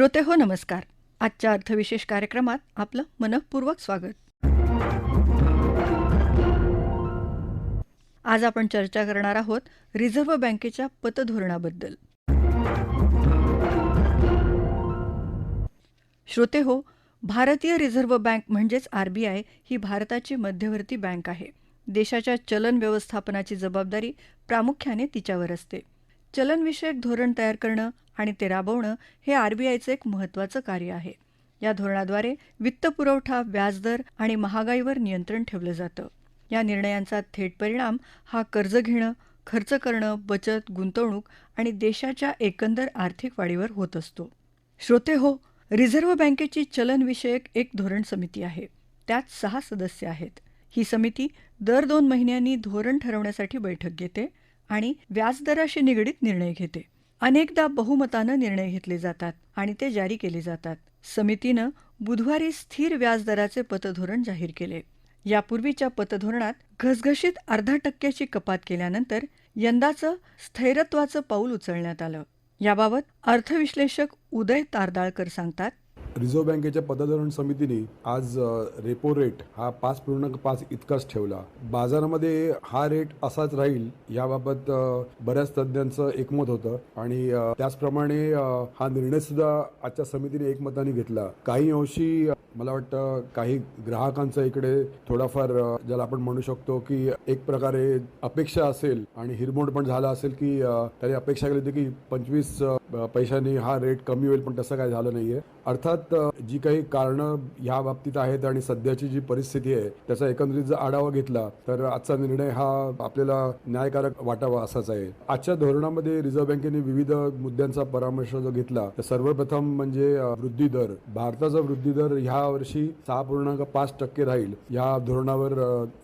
श्रोते हो नमस्कार. आजच्या अर्थविशेष कार्यक्रमात आपलं मनपूर्वक स्वागत. आज आपण चर्चा करणार आहोत रिझर्व्ह बँकेच्या पतधोरणाबद्दल. श्रोते हो भारतीय रिझर्व्ह बँक म्हणजेच आरबीआय ही भारताची मध्यवर्ती बँक आहे. देशाच्या चलन व्यवस्थापनाची जबाबदारी प्रामुख्याने तिच्यावर असते. चलनविषयक धोरण तयार करणं आणि ते राबवणं हे आरबीआयचं एक महत्त्वाचं कार्य आहे. या धोरणाद्वारे वित्तपुरवठा व्याजदर आणि महागाईवर नियंत्रण ठेवलं जातं. या निर्णयांचा थेट परिणाम हा कर्ज घेणं खर्च करणं बचत गुंतवणूक आणि देशाच्या एकंदर आर्थिक वाढीवर होत असतो. श्रोते हो रिझर्व्ह बँकेची चलनविषयक एक धोरण समिती आहे. त्यात सहा सदस्य आहेत. ही समिती दर दोन महिन्यांनी धोरण ठरवण्यासाठी बैठक घेते आणि व्याजदराशी निगडीत निर्णय घेते. अनेकदा बहुमतानं निर्णय घेतले जातात आणि ते जारी केले जातात. समितीनं बुधवारी स्थिर व्याजदराचे पतधोरण जाहीर केले. यापूर्वीच्या पतधोरणात घसघशीत अर्धा टक्क्याची कपात केल्यानंतर यंदाचं स्थैरत्वाचं पाऊल उचलण्यात आलं. याबाबत अर्थविश्लेषक उदय तारदाळकर सांगतात रिझर्व्ह बँकेच्या पतधोरण समितीने आज रेपो रेट हा पाच पूर्णांक पाच इतकाच ठेवला. बाजारामध्ये हा रेट असाच राहील याबाबत बऱ्याच तज्ज्ञांचं एकमत होतं आणि त्याचप्रमाणे हा निर्णय सुद्धा आजच्या समितीने एकमताने घेतला. काही अंशी मला वाटतं काही ग्राहकांचा इकडे थोडाफार ज्याला आपण म्हणू शकतो की एक प्रकारे अपेक्षा असेल आणि हिरमोड पण झाला असेल की त्याने अपेक्षा केली होती की पंचवीस पैशांनी हा रेट कमी होईल पण तसं काय झालं नाहीये. अर्थात अ, जी काही कारणं ह्या बाबतीत आहेत आणि सध्याची जी परिस्थिती आहे त्याचा एकंदरीत जर आढावा घेतला तर आजचा निर्णय हा आपल्याला न्यायकारक वाटावा असाच आहे. आजच्या धोरणामध्ये रिझर्व्ह बँकेने विविध मुद्द्यांचा परामर्श जो घेतला तर सर्वप्रथम म्हणजे वृद्धी दर. भारताचा वृद्धी दर ह्या वर्षी सहा पूर्णांक पाच टक्के राहील. या धोरणावर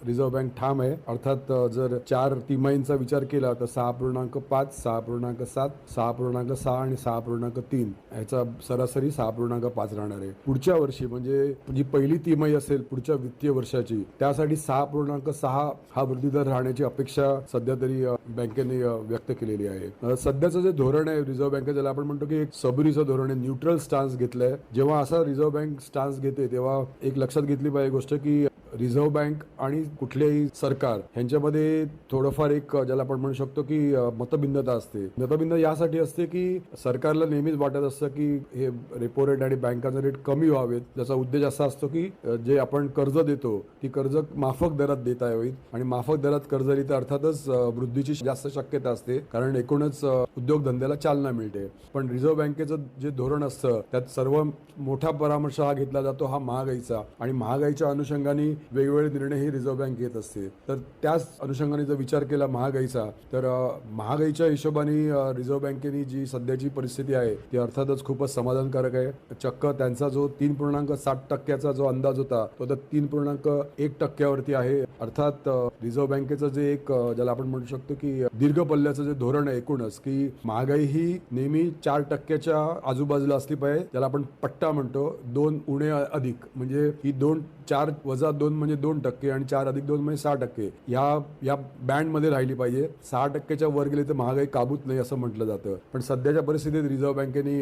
रिझर्व्ह बँक ठाम आहे. अर्थात जर चार तिमाहींचा विचार केला तर सहा पूर्णांक पाच सहा पूर्णांक सात सहा पूर्णांक सहा आणि सहा पूर्णांक तीन. ह्याचा सरासरी सहा पूर्णांक पाच राहणार आहे. पुढच्या वर्षी म्हणजे जी पहिली तिमाही असेल पुढच्या वित्तीय वर्षाची त्यासाठी सहा पूर्णांक सहा हा वृद्धी दर राहण्याची अपेक्षा सध्या तरी बँकेने व्यक्त केलेली आहे. सध्याचं जे धोरण आहे रिझर्व्ह बँकेचं ज्याला आपण म्हणतो की एक सबुरीचं धोरण आहे न्यूट्रल स्टान्स घेतलंय. जेव्हा असा रिझर्व्ह बँक स्टान्स घेते तेव्हा एक लक्षात घेतली पाहिजे गोष्ट की रिझर्व्ह बँक आणि कुठलेही सरकार ह्यांच्यामध्ये थोडंफार एक ज्याला आपण म्हणू शकतो की मतभिन्नता असते. मतभिन्नता यासाठी असते की सरकारला नेहमीच वाटत असतं की हे रेपो रेट आणि बँक बँकांचे रेट कमी व्हावेत. ज्याचा उद्देश असा असतो की जे आपण कर्ज देतो ती कर्ज माफक दरात देता यावीत आणि माफक दरात कर्ज दिली तर अर्थातच वृद्धीची जास्त शक्यता असते. कारण एकूणच उद्योगधंद्याला चालना मिळते. पण रिझर्व्ह बँकेचं जे धोरण असतं त्यात सर्व मोठा परामर्श हा घेतला जातो हा महागाईचा. आणि महागाईच्या अनुषंगाने वेगवेगळे निर्णय ही रिझर्व्ह बँक घेत असते. तर त्याच अनुषंगाने जर विचार केला महागाईचा तर महागाईच्या हिशोबाने रिझर्व्ह बँकेने जी सध्याची परिस्थिती आहे ती अर्थातच खूपच समाधानकारक आहे. चक्क त्यांचा जो तीन पूर्णांक सात टक्क्याचा जो अंदाज होता तो तीन पूर्णांक एक टक्क्यावरती आहे. अर्थात रिझर्व्ह बँकेचं जे एक ज्याला आपण म्हणू शकतो की दीर्घ पल्ल्याचं जे धोरण आहे एकूणच की महागाई ही नेहमी चार टक्क्याच्या आजूबाजूला असली पाहिजे त्याला आपण पट्टा म्हणतो दोन उणे अधिक. म्हणजे ही दोन चार वजा दोन म्हणजे दोन टक्के आणि चार अधिक दोन म्हणजे सहा टक्के. या या बँडमध्ये राहिली पाहिजे. सहा टक्क्याच्या वर गेली तर महागाई काबूत नाही असं म्हटलं जातं. पण सध्याच्या परिस्थितीत रिझर्व्ह बँकेने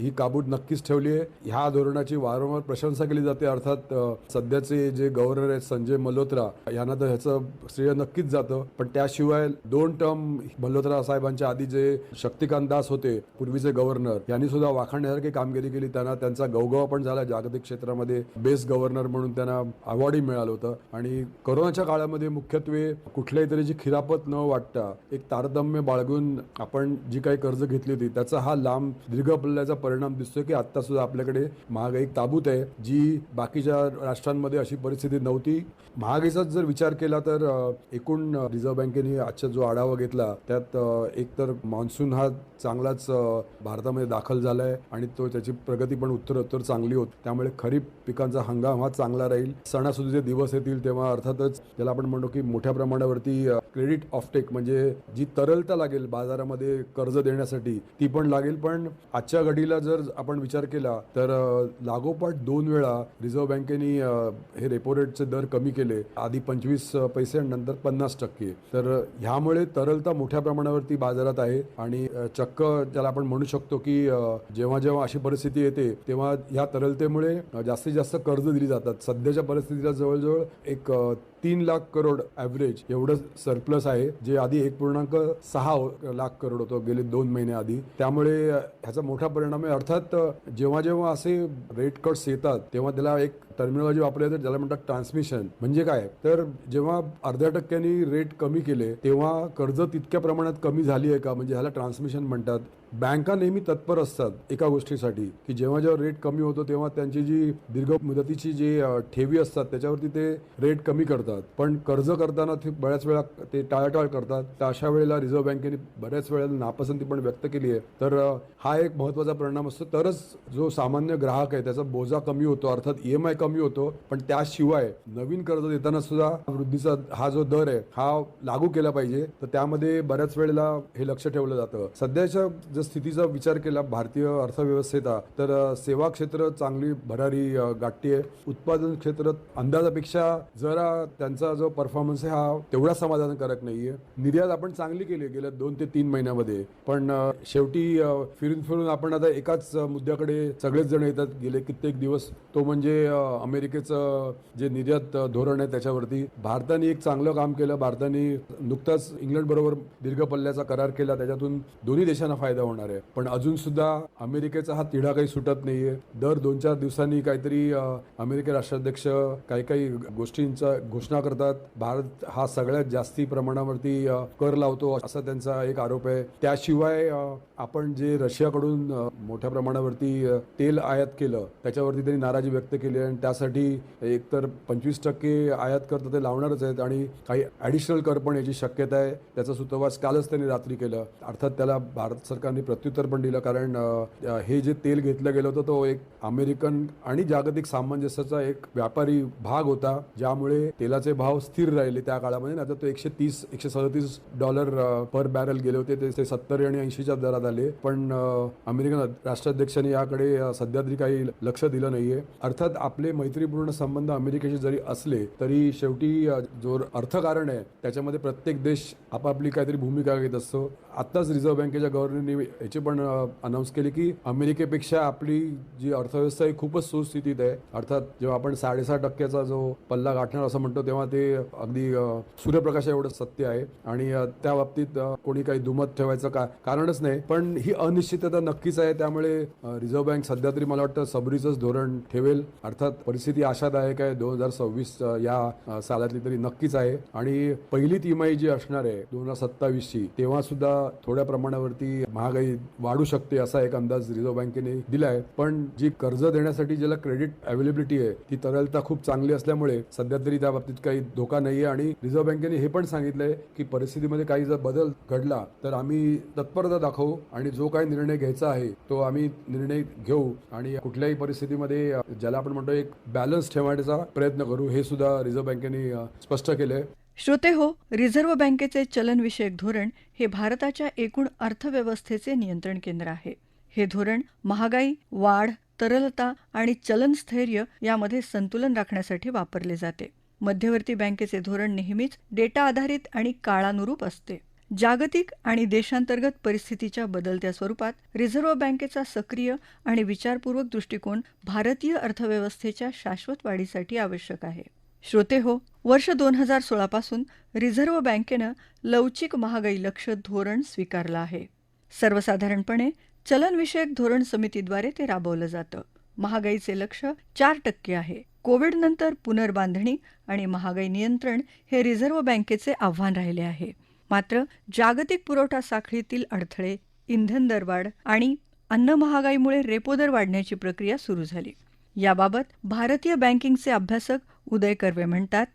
ही काबूत नक्कीच ठेवली आहे. ह्या धोरणाची वारंवार प्रशंसा केली जाते. अर्थात सध्याचे जे गव्हर्नर आहेत संजय मल्होत्रा यांना तर ह्याचं श्रेय नक्कीच जातं. पण त्याशिवाय दोन टर्म मल्होत्रा साहेबांच्या आधी जे शक्तिकांत दास होते पूर्वीचे गव्हर्नर यांनी सुद्धा वाखाणण्यासारखी कामगिरी केली. त्यांना त्यांचा गवगवा पण झाला. जागतिक क्षेत्रामध्ये बेस्ट गव्हर्नर म्हणून त्यांना अवॉर्डही मिळालं होतं. आणि कोरोनाच्या काळामध्ये मुख्यत्वे कुठल्याही तऱ्हेची खिरापत न वाटता एक तारतम्य बाळगून आपण जी काही कर्ज घेतली होती त्याचा हा लांब दीर्घ पल्ल्याचा परिणाम दिसतोय की आता सुद्धा आपल्याकडे महागाई ताबूत आहे जी बाकीच्या राष्ट्रांमध्ये अशी परिस्थिती नव्हती. महागाईचाच जर विचार केला तर एकूण रिझर्व्ह बँकेने आजचा जो आढावा घेतला त्यात एक एकतर मान्सून हा चांगलाच भारतामध्ये दाखल झालाय आणि तो त्याची प्रगती पण उत्तर उत्तर चांगली होत. त्यामुळे खरीप पिकांचा हंगाम हा चांगला राहील. सणासुदीचे दिवस येतील तेव्हा अर्थातच त्याला आपण म्हणतो की मोठ्या प्रमाणावरती क्रेडिट ऑफटेक म्हणजे जी तरलता लागेल बाजारामध्ये कर्ज देण्यासाठी ती पण लागेल. पण आजच्या घडीला जर आपण विचार केला तर लागोपाठ दोन वेळा रिझर्व्ह बँकेने हे रेपो रेटचे दर कमी केले. आधी पंचवीस पैसे आणि नंतर पन्नास टक्के. तर ह्यामुळे तरलता मोठ्या प्रमाणावरती बाजारात आहे आणि चक्क ज्याला आपण म्हणू शकतो की जेव्हा जेव्हा अशी परिस्थिती येते तेव्हा ह्या तरलतेमुळे जास्तीत जास्त कर्ज दिली जातात. सध्याच्या परिस्थितीला जवळजवळ एक तीन लाख करोड ॲव्हरेज एवढं सरप्लस आहे जे आधी एक पूर्णांक सहा लाख करोड होतं गेले दोन महिने आधी. त्यामुळे ह्याचा मोठा परिणाम आहे. अर्थात जेव्हा जेव्हा असे रेट कट्स येतात तेव्हा त्याला एक टर्मिनॉलॉजी वापरली तर ज्याला म्हणतात ट्रान्समिशन म्हणजे काय? तर जेव्हा अर्ध्या टक्क्यांनी रेट कमी केले तेव्हा कर्ज तितक्या प्रमाणात कमी झाली आहे का? म्हणजे ह्याला ट्रान्समिशन म्हणतात. बँका नेहमी तत्पर असतात एका गोष्टीसाठी की जेव्हा जेव्हा रेट कमी होतो तेव्हा त्यांची जी दीर्घ मुदतीची जी ठेवी असतात त्याच्यावरती ते रेट कमी करतात. पण कर्ज करताना ते बऱ्याच वेळा ते टाळाटाळ करतात. तर अशा वेळेला रिझर्व्ह बँकेने बऱ्याच वेळेला नापसंती पण व्यक्त केली आहे. तर हा एक महत्त्वाचा परिणाम असतो. तरच जो सामान्य ग्राहक आहे त्याचा बोजा कमी होतो. अर्थात ई एम आय कमी होतो पण त्याशिवाय नवीन कर्ज देताना सुद्धा वृद्धीचा हा जो दर आहे हा लागू केला पाहिजे. तर त्यामध्ये बऱ्याच वेळेला हे लक्ष ठेवलं जातं. सध्याच्या जर स्थितीचा विचार केला भारतीय अर्थव्यवस्थेचा तर सेवा क्षेत्र चांगली भरारी गाठती आहे. उत्पादन क्षेत्र अंदाजापेक्षा जरा त्यांचा जो परफॉर्मन्स आहे हा तेवढा समाधानकारक नाहीये. निर्यात आपण चांगली केली गेल्या दोन ते तीन महिन्यामध्ये. पण शेवटी फिरून फिरून आपण आता एकाच मुद्द्याकडे सगळेच जण येतात. गेले कित्येक दिवस तो म्हणजे अमेरिकेचं जे निर्यात धोरण आहे त्याच्यावरती भारताने एक चांगलं काम केलं. भारताने नुकताच इंग्लंड बरोबर दीर्घ पल्ल्याचा करार केला. त्याच्यातून दोन्ही देशांना फायदा होणार आहे. पण अजून सुद्धा अमेरिकेचा हा तिढा काही सुटत नाहीये. दर दोन चार दिवसांनी काहीतरी अमेरिके राष्ट्राध्यक्ष काही काही गोष्टींचा घोषणा करतात. भारत हा सगळ्यात जास्ती प्रमाणावरती कर लावतो असा त्यांचा एक आरोप आहे. त्याशिवाय आपण जे रशियाकडून मोठ्या प्रमाणावरती तेल आयात केलं त्याच्यावरती त्यांनी नाराजी व्यक्त केली आणि त्यासाठी एकतर पंचवीस टक्के आयात कर ते लावणारच आहेत आणि काही ॲडिशनल कर पण याची शक्यता आहे. त्याचा सुतवास कालच त्यांनी रात्री केलं. अर्थात त्याला भारत सरकारने प्रत्युत्तर पण दिलं कारण हे जे तेल घेतलं गेलं होतं तो एक अमेरिकन आणि जागतिक सामंजस्याचा एक व्यापारी भाग होता ज्यामुळे तेलाचे भाव स्थिर राहिले त्या काळामध्ये. आता तो एकशे तीस एकशे सदतीस डॉलर पर बॅरल गेले होते. ते- ते सत्तर आणि ऐंशीच्या दरात आले. पण अमेरिकन राष्ट्राध्यक्षांनी याकडे सध्या तरी काही लक्ष दिलं नाहीये. अर्थात आपले मैत्रीपूर्ण संबंध अमेरिकेशी जरी असले तरी शेवटी जो अर्थकारण आहे त्याच्यामध्ये प्रत्येक देश आपापली काहीतरी भूमिका घेत असतो. आत्ताच रिझर्व्ह बँकेच्या गव्हर्नरने याची पण अनाऊन्स केली की अमेरिकेपेक्षा आपली जी अर्थव्यवस्था ही खूपच सुस्थितीत आहे. अर्थात जेव्हा आपण साडेसहा टक्क्याचा जो पल्ला गाठणार असं म्हणतो तेव्हा ते अगदी सूर्यप्रकाश एवढं सत्य आहे. आणि त्या बाबतीत कोणी काही दुमत ठेवायचं का कारणच नाही. पण ही अनिश्चितता नक्कीच आहे. त्यामुळे रिझर्व्ह बँक सध्या तरी मला वाटतं सबरीचंच धोरण ठेवेल. अर्थात परिस्थिती आशादायक आहे. दोन हजार सव्वीस या सालातली तरी नक्कीच आहे. आणि पहिली तिमाही जी असणार आहे दोन हजार सत्तावीसची तेव्हा सुद्धा थोड्या प्रमाणावरती महागाई वाढू शकते असा एक अंदाज रिझर्व्ह बँकेने दिलाय. पण जी कर्ज देण्यासाठी ज्याला क्रेडिट अवेलेबिलिटी आहे ती तरलता खूप चांगली असल्यामुळे सध्या तरी त्या बाबतीत काही धोका नाहीये. आणि रिझर्व्ह बँकेने हे पण सांगितलंय की परिस्थितीमध्ये काही जर बदल घडला तर आम्ही तत्परता दाखवू आणि जो काही निर्णय घ्यायचा आहे तो आम्ही निर्णय घेऊ. आणि कुठल्याही परिस्थितीमध्ये ज्याला आपण म्हणतो एक बॅलन्स ठेवण्याचा प्रयत्न करू हे सुद्धा रिझर्व्ह बँकेने स्पष्ट केलंय. श्रोते हो रिझर्व्ह बँकेचे चलनविषयक धोरण हे भारताच्या एकूण अर्थव्यवस्थेचे नियंत्रण केंद्र आहे. हे धोरण महागाई वाढ तरलता आणि चलनस्थैर्य यामध्ये संतुलन राखण्यासाठी वापरले जाते. मध्यवर्ती बँकेचे धोरण नेहमीच डेटा आधारित आणि काळानुरूप असते. जागतिक आणि देशांतर्गत परिस्थितीच्या बदलत्या स्वरूपात रिझर्व्ह बँकेचा सक्रिय आणि विचारपूर्वक दृष्टिकोन भारतीय अर्थव्यवस्थेच्या शाश्वत वाढीसाठी आवश्यक आहे. श्रोते हो वर्ष दोन हजार सोळापासून रिझर्व्ह बँकेनं लवचिक महागाई लक्ष धोरण स्वीकारलं आहे. सर्वसाधारणपणे चलनविषयक धोरण समितीद्वारे ते राबवलं जातं. महागाईचे लक्ष चार टक्के आहे. कोविडनंतर पुनर्बांधणी आणि महागाई नियंत्रण हे रिझर्व्ह बँकेचे आव्हान राहिले आहे. मात्र जागतिक पुरवठा साखळीतील अडथळे इंधन दरवाढ आणि अन्न महागाईमुळे रेपो दर वाढण्याची प्रक्रिया सुरू झाली. याबाबत भारतीय बँकिंगचे अभ्यासक उदय कर्वे म्हणतात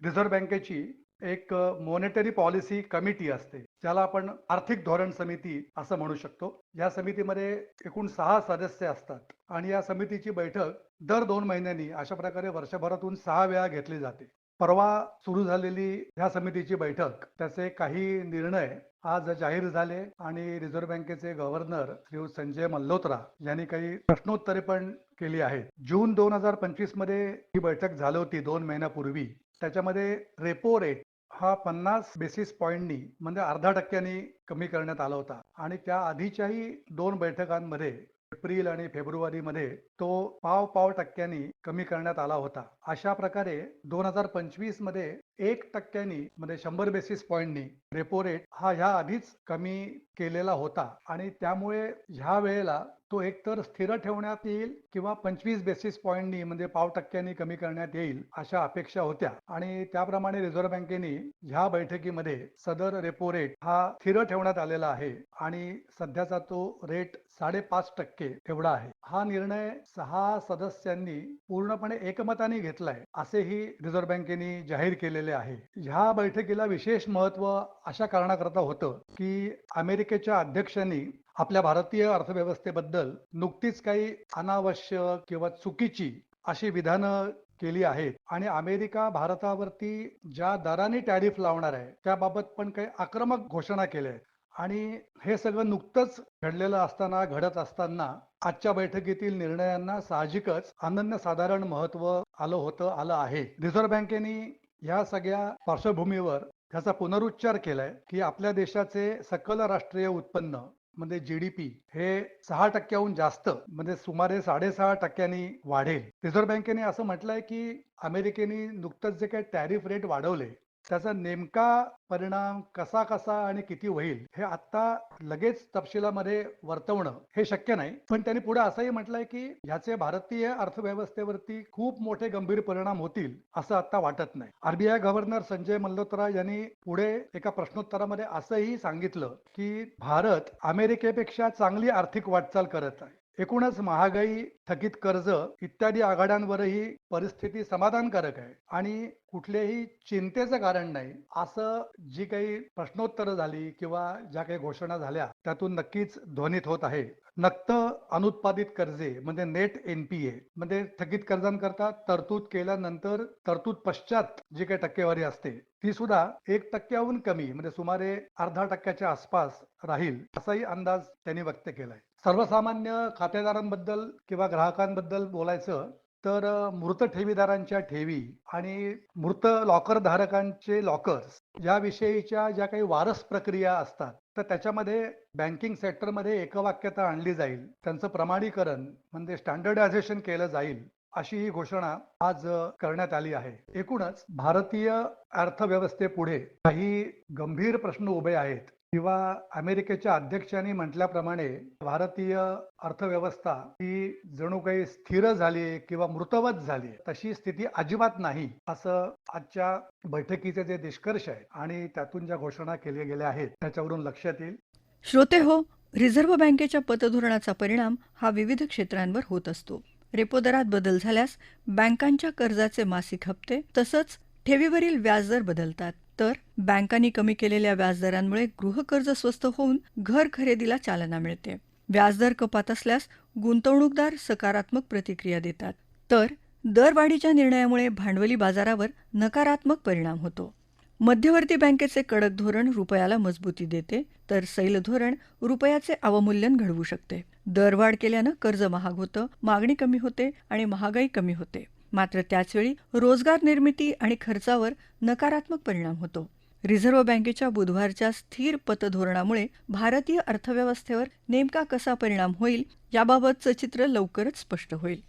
रिझर्व्ह बँकेची एक मॉनिटरी पॉलिसी कमिटी असते. ज्याला आपण आर्थिक धोरण समिती असं म्हणू शकतो. या समितीमध्ये एकूण सहा सदस्य असतात आणि या समितीची बैठक दर दोन महिन्यांनी अशा प्रकारे वर्षभरातून सहा वेळा घेतली जाते. परवा सुरू झालेली ह्या समितीची बैठक त्याचे काही निर्णय आज जाहीर झाले आणि रिझर्व्ह बँकेचे गव्हर्नर श्री संजय मल्होत्रा यांनी काही प्रश्नोत्तरे पण केली आहेत. जून दोन हजार पंचवीसमध्ये ही बैठक झाली होती दोन महिन्यापूर्वी. त्याच्यामध्ये रेपो रेट हा पन्नास बेसिस पॉईंटनी म्हणजे अर्धा टक्क्यांनी कमी करण्यात आला होता. आणि त्या आधीच्याही दोन बैठकांमध्ये एप्रिल आणि फेब्रुवारीमध्ये तो पाव पाव टक्क्यांनी कमी करण्यात आला होता. अशा प्रकारे दोन हजार पंचवीसमध्ये एक टक्क्यांनी म्हणजे शंभर बेसिस पॉईंटनी रेपो रेट हा ह्या आधीच कमी केलेला होता. आणि त्यामुळे ह्या वेळेला तो एकतर स्थिर ठेवण्यात येईल किंवा पंचवीस बेसिस पॉईंटनी म्हणजे पाव टक्क्यांनी कमी करण्यात येईल अशा अपेक्षा होत्या. आणि त्याप्रमाणे रिझर्व्ह बँकेने ह्या बैठकीमध्ये सदर रेपो रेट हा स्थिर ठेवण्यात आलेला आहे आणि सध्याचा तो रेट साडेपाच टक्के एवढा आहे. हा निर्णय सहा सदस्यांनी पूर्णपणे एकमताने घेतलाय असेही रिझर्व्ह बँकेने जाहीर केलेले आहे. ह्या बैठकीला विशेष महत्त्व अशा कारणाकरता होतं की अमेरिकेच्या अध्यक्षांनी आपल्या भारतीय अर्थव्यवस्थेबद्दल नुकतीच काही अनावश्यक किंवा चुकीची अशी विधानं केली आहेत. आणि अमेरिका भारतावरती ज्या दराने टॅरिफ लावणार आहे त्याबाबत पण काही आक्रमक घोषणा केल्या आहेत. आणि हे सगळं नुकतंच घडलेलं असताना घडत असताना आजच्या बैठकीतील निर्णयांना साहजिकच अनन्यसाधारण महत्त्व आलं होतं आलं आहे. रिझर्व्ह बँकेने या सगळ्या पार्श्वभूमीवर त्याचा पुनरुच्चार केलाय की आपल्या देशाचे सकल राष्ट्रीय उत्पन्न म्हणजे जीडीपी हे सहा टक्क्याहून जास्त म्हणजे सुमारे साडेसहा टक्क्यांनी वाढेल. रिझर्व्ह बँकेने असं म्हटलंय की अमेरिकेने नुकतंच जे काही टॅरिफ रेट वाढवले त्याचा नेमका परिणाम कसा कसा आणि किती होईल हे आता लगेच तपशिलामध्ये वर्तवणं हे शक्य नाही. पण त्यांनी पुढे असंही म्हटलंय की ह्याचे भारतीय अर्थव्यवस्थेवरती खूप मोठे गंभीर परिणाम होतील असं आता वाटत नाही. आरबीआय गव्हर्नर संजय मल्होत्रा यांनी पुढे एका प्रश्नोत्तरामध्ये असंही सांगितलं की भारत अमेरिकेपेक्षा चांगली आर्थिक वाटचाल करत आहे. एकूणच महागाई थकीत कर्ज इत्यादी आघाड्यांवरही परिस्थिती समाधानकारक आहे. आणि कुठलेही चिंतेचं कारण नाही. असं जी काही प्रश्नोत्तर झाली किंवा ज्या काही घोषणा झाल्या त्यातून नक्कीच ध्वनित होत आहे. नक्त अनुत्पादित कर्जे म्हणजे नेट एनपीए म्हणजे थकीत कर्जांकरता तरतूद केल्यानंतर तरतूद पश्चात जी काही टक्केवारी असते ती सुद्धा एक टक्क्याहून कमी म्हणजे सुमारे अर्धा टक्क्याच्या आसपास राहील असाही अंदाज त्यांनी व्यक्त केलाय. सर्वसामान्य खातेदारांबद्दल किंवा ग्राहकांबद्दल बोलायचं तर मृत ठेवीदारांच्या ठेवी आणि मृत लॉकर धारकांचे लॉकर्स याविषयीच्या ज्या काही वारस प्रक्रिया असतात तर त्याच्यामध्ये बँकिंग सेक्टरमध्ये एकवाक्यता आणली जाईल. त्यांचं प्रमाणीकरण म्हणजे स्टँडर्डायझेशन केलं जाईल अशी ही घोषणा आज करण्यात आली आहे. एकूणच भारतीय अर्थव्यवस्थेपुढे काही गंभीर प्रश्न उभे आहेत. किंवा अमेरिकेच्या अध्यक्षांनी म्हटल्याप्रमाणे भारतीय अर्थव्यवस्था ही जणू काही स्थिर झाली किंवा मृतवत झाली तशी स्थिती अजिबात नाही असं आजच्या बैठकीचे जे निष्कर्ष आहेत आणि त्यातून ज्या घोषणा केल्या गेल्या आहेत त्याच्यावरून लक्षात येईल. श्रोते हो रिझर्व्ह बँकेच्या पतधोरणाचा परिणाम हा विविध क्षेत्रांवर होत असतो. रेपो दरात बदल झाल्यास बँकांच्या कर्जाचे मासिक हप्ते तसंच ठेवीवरील व्याजदर बदलतात. तर बँकांनी कमी केलेल्या व्याजदरांमुळे गृहकर्ज स्वस्त होऊन घर खरेदीला चालना मिळते. व्याजदर कपात असल्यास गुंतवणूकदार सकारात्मक प्रतिक्रिया देतात. तर दरवाढीच्या निर्णयामुळे भांडवली बाजारावर नकारात्मक परिणाम होतो. मध्यवर्ती बँकेचे कडक धोरण रुपयाला मजबूती देते तर सैल धोरण रुपयाचे अवमूल्यन घडवू शकते. दरवाढ केल्यानं कर्ज महाग होतं मागणी कमी होते आणि महागाई कमी होते. मात्र त्याचवेळी रोजगार निर्मिती आणि खर्चावर नकारात्मक परिणाम होतो. रिझर्व्ह बँकेच्या बुधवारच्या स्थिर पतधोरणामुळे भारतीय अर्थव्यवस्थेवर नेमका कसा परिणाम होईल याबाबतचं चित्र लवकरच स्पष्ट होईल.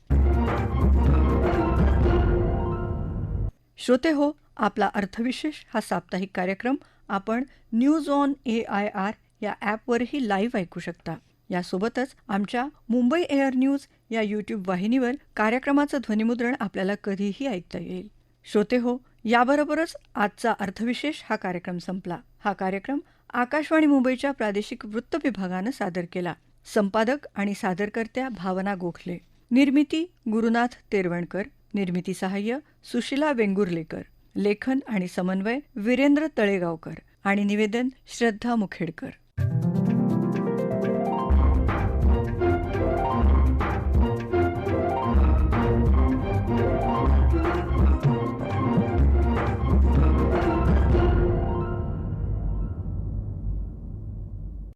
श्रोते हो आपला अर्थविशेष हा साप्ताहिक कार्यक्रम आपण news on A I R या ॲपवरही लाईव्ह ऐकू शकता. यासोबतच आमच्या मुंबई एअर न्यूज या यूट्यूब वाहिनीवर कार्यक्रमाचं ध्वनिमुद्रण आपल्याला कधीही ऐकता येईल. श्रोते हो याबरोबरच आजचा अर्थविशेष हा कार्यक्रम संपला. हा कार्यक्रम आकाशवाणी मुंबईच्या प्रादेशिक वृत्त विभागानं सादर केला. संपादक आणि सादरकर्त्या भावना गोखले. निर्मिती गुरुनाथ तेरवणकर. निर्मिती सहाय्य सुशिला वेंगुर्लेकर. लेखन आणि समन्वय वीरेंद्र तळेगावकर. आणि निवेदन श्रद्धा मुखेडकर.